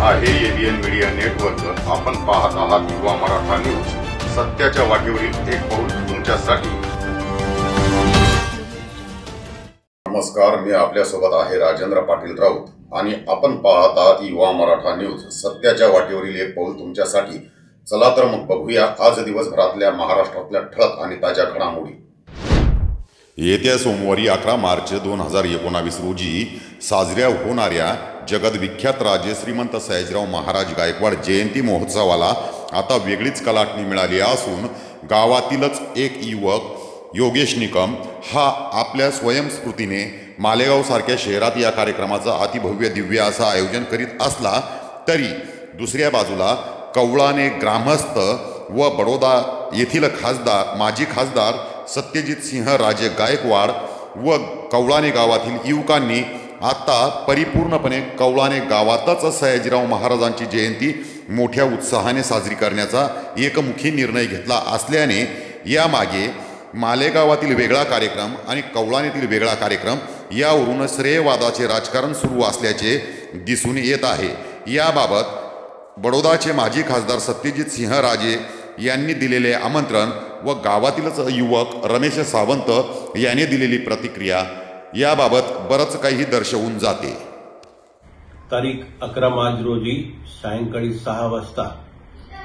आहे ABN media network आपण पाहत आहात युवा मराठा न्यूज. सत्याच्या वाटेवरील एक पाऊल तुमच्यासाठी. नमस्कार मी आपल्यासोबत आहे राजेंद्र पाटील राऊत आणि आपण पाहत आहात युवा मराठा न्यूज. सत्याच्या वाटेवरील एक पाऊल तुमच्यासाठी. चला तर मग बघूया आज दिवसभरातल्या महाराष्ट्रातल्या ठळक आणि ताज्या घडामोडी. येत्या सोमवारी अकरा मार्च दोन हजार एकोणावीस रोजी साजऱ्या होणाऱ्या जगदविख्यात राजे श्रीमंत सयाजीराव महाराज गायकवाड जयंती महोत्सवाला आता वेगळीच कलाटणी मिळाली असून गावातीलच एक युवक योगेश निकम हा आपल्या स्वयंस्फूर्तीने मालेगावसारख्या शहरात या कार्यक्रमाचं अतिभव्य दिव्य असं आयोजन करीत असला तरी दुसऱ्या बाजूला कवळाने ग्रामस्थ व बडोदा येथील खासदार माजी खासदार सत्यजित सिंह राजे गायकवाड व कवळाने गावातील युवकांनी आता परिपूर्णपणे कवळाने गावातच सयाजीराव महाराजांची जयंती मोठ्या उत्साहाने साजरी करण्याचा एकमुखी निर्णय घेतला असल्याने यामागे मालेगावातील वेगळा कार्यक्रम आणि कवळानेतील वेगळा कार्यक्रम यावरून श्रेयवादाचे राजकारण सुरू असल्याचे दिसून येत आहे. याबाबत बडोदाचे माजी खासदार सत्यजित सिंह राजे यांनी दिलेले आमंत्रण व गावातीलच युवक रमेश सावंत यांनी दिलेली प्रतिक्रिया याबाबत बरंच काही दर्शवून जाते. तारीख अकरा मार्च रोजी सायंकाळी सहा वाजता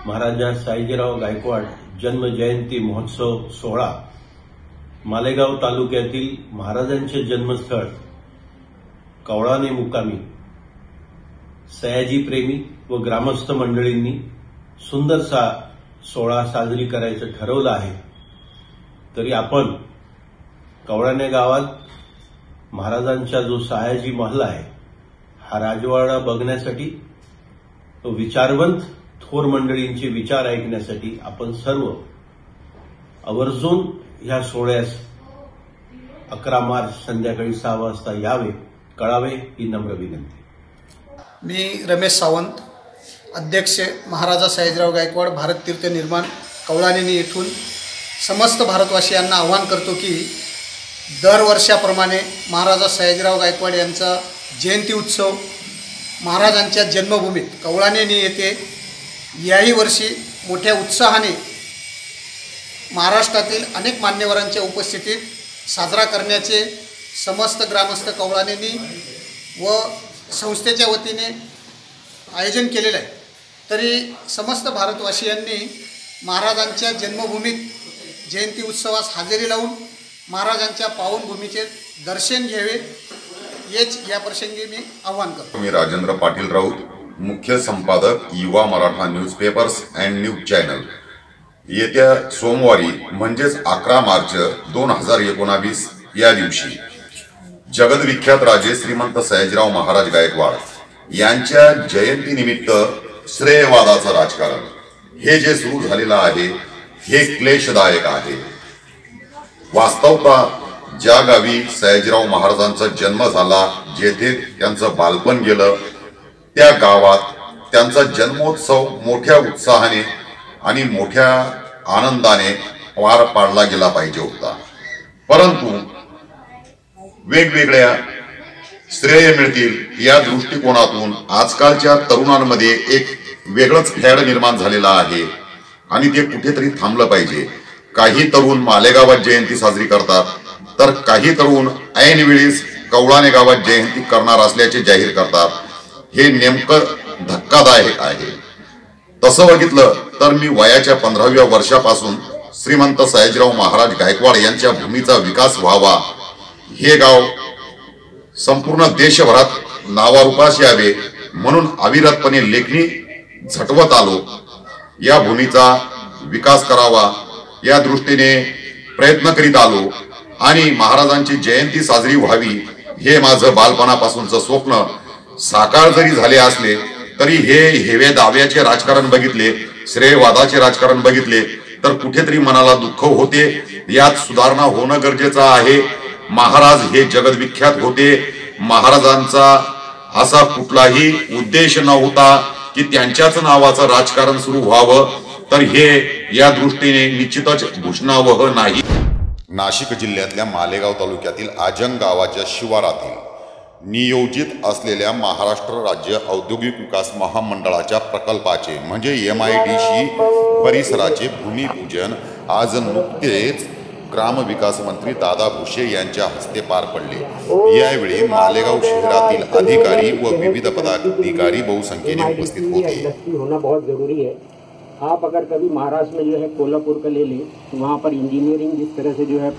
महाराजा साईजीराव गायकवाड जन्म जयंती महोत्सव सोहळा मालेगाव तालुक्यातील महाराजांचे जन्मस्थळ कवळाने मुकामी सयाजी प्रेमी व ग्रामस्थ मंडळींनी सुंदरसा सोहळा साजरी करायचं ठरवलं आहे. तरी आपण कवळाने गावात महाराजांचा जो सयाजी महल आहे हा राजवाडा बघण्यासाठी तो विचारवंत थोर मंडळींचे विचार ऐकण्यासाठी आपण सर्व आवर्जून ह्या सोहळ्यास अकरा मार्च संध्याकाळी सहा वाजता यावे कळावे ही नम्र विनंती. मी रमेश सावंत अध्यक्ष महाराजा सयाजीराव गायकवाड भारत तीर्थ निर्माण कवळानेनी येथून समस्त भारतवासियांना आवाहन करतो की दरवर्षाप्रमाणे महाराजा सयाजीराव गायकवाड यांचा जयंती उत्सव महाराजांच्या जन्मभूमीत कवळानेनी येथे याही वर्षी मोठ्या उत्साहाने महाराष्ट्रातील अनेक मान्यवरांच्या उपस्थितीत साजरा करण्याचे समस्त ग्रामस्थ कवळानेनी व संस्थेच्या वतीने आयोजन केलेलं आहे. तरी समस्त भारतवासियांनी महाराजांच्या जन्मभूमीत जयंती उत्सवास हजेरी लावून महाराजांच्या पावनभूमीचे दर्शन घ्यावे हेच या प्रसंगी मी आवाहन करतो. मी राजेंद्र पाटील राऊत मुख्य संपादक Yuva Maratha newspapers and news channel. येत्या सोमवारी म्हणजेच अकरा मार्च दोन हजार एकोणावीस या दिवशी जगदविख्यात राजे श्रीमंत सयाजीराव महाराज गायकवाड यांच्या जयंतीनिमित्त श्रेयवादाचं राजकारण. हे जे सुरू झालेलं आहे हे क्लेशदायक आहे. वास्तवता ज्या गावी सयाजीराव महाराजांचा जन्म झाला जेथे त्यांचं बालपण गेलं त्या गावात त्यांचा जन्मोत्सव मोठ्या उत्साहाने आणि मोठ्या आनंदाने पार पाडला गेला पाहिजे होता. परंतु वेगवेगळ्या श्रेय मिळतील या दृष्टिकोनातून आजकालच्या तरुणांमध्ये एक वेगळंच फॅड निर्माण झालेला आहे आणि ते कुठेतरी थांबलं पाहिजे. काही तरुण मालेगावात जयंती साजरी करतात. तर काही तरुण ऐनवेळीस कवळाने गावात जयंती करणार असल्याचे जाहीर करतात. हे नेमकं धक्कादायक आहे. तसं बघितलं तर मी वयाच्या पंधराव्या वर्षापासून श्रीमंत सयाजीराव महाराज गायकवाड यांच्या भूमीचा विकास व्हावा. हे गाव संपूर्ण देशभरात नावारूपास यावे म्हणून अविरतपणे लेखणी झटवत आलो. या भूमीचा विकास करावा. या दृष्टीने प्रयत्न करीत आलो आणि महाराजांची जयंती साजरी व्हावी हे माझं बालपणापासूनचं स्वप्न. साकार जरी झाले असले तरी हे हेवे दाव्याचे राजकारण बघितले श्रेयवादाचे राजकारण बघितले तर कुठेतरी मनाला दुःख होते. यात सुधारणा होणं गरजेचं आहे. महाराज हे जगदविख्यात होते. महाराजांचा असा कुठलाही उद्देश नव्हता की त्यांच्याच नावाचं राजकारण सुरू व्हावं. तर हे या दृष्टीने निश्चितच घोषणावह नाही. नाशिक जिल्ह्यातल्या मालेगाव तालुक्यातील आजंग गावाच्या शिवारातील नियोजित असलेल्या महाराष्ट्र राज्य औद्योगिक विकास महामंडळाच्या प्रकल्पाचे म्हणजे एम आय डी सी परिसराचे भूमिपूजन आज नुकतेच ग्रामविकास मंत्री दादा भुसे यांच्या हस्ते पार पडले. यावेळी मालेगाव शहरातील अधिकारी व विविध पदाधिकारी बहुसंख्येने उपस्थित होते. आप अगर कभी महाराष्ट्र में जो है कोल्हापुर का ले लें तो वहाँ पर इंजीनियरिंग जिस तरह से जो है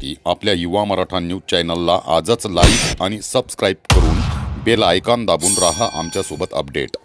की आपल्या युवा मराठा न्यूज चॅनलला आजच लाईक आणि सबस्क्राईब करून बेल आयकॉन दाबून राहा आमच्यासोबत अपडेट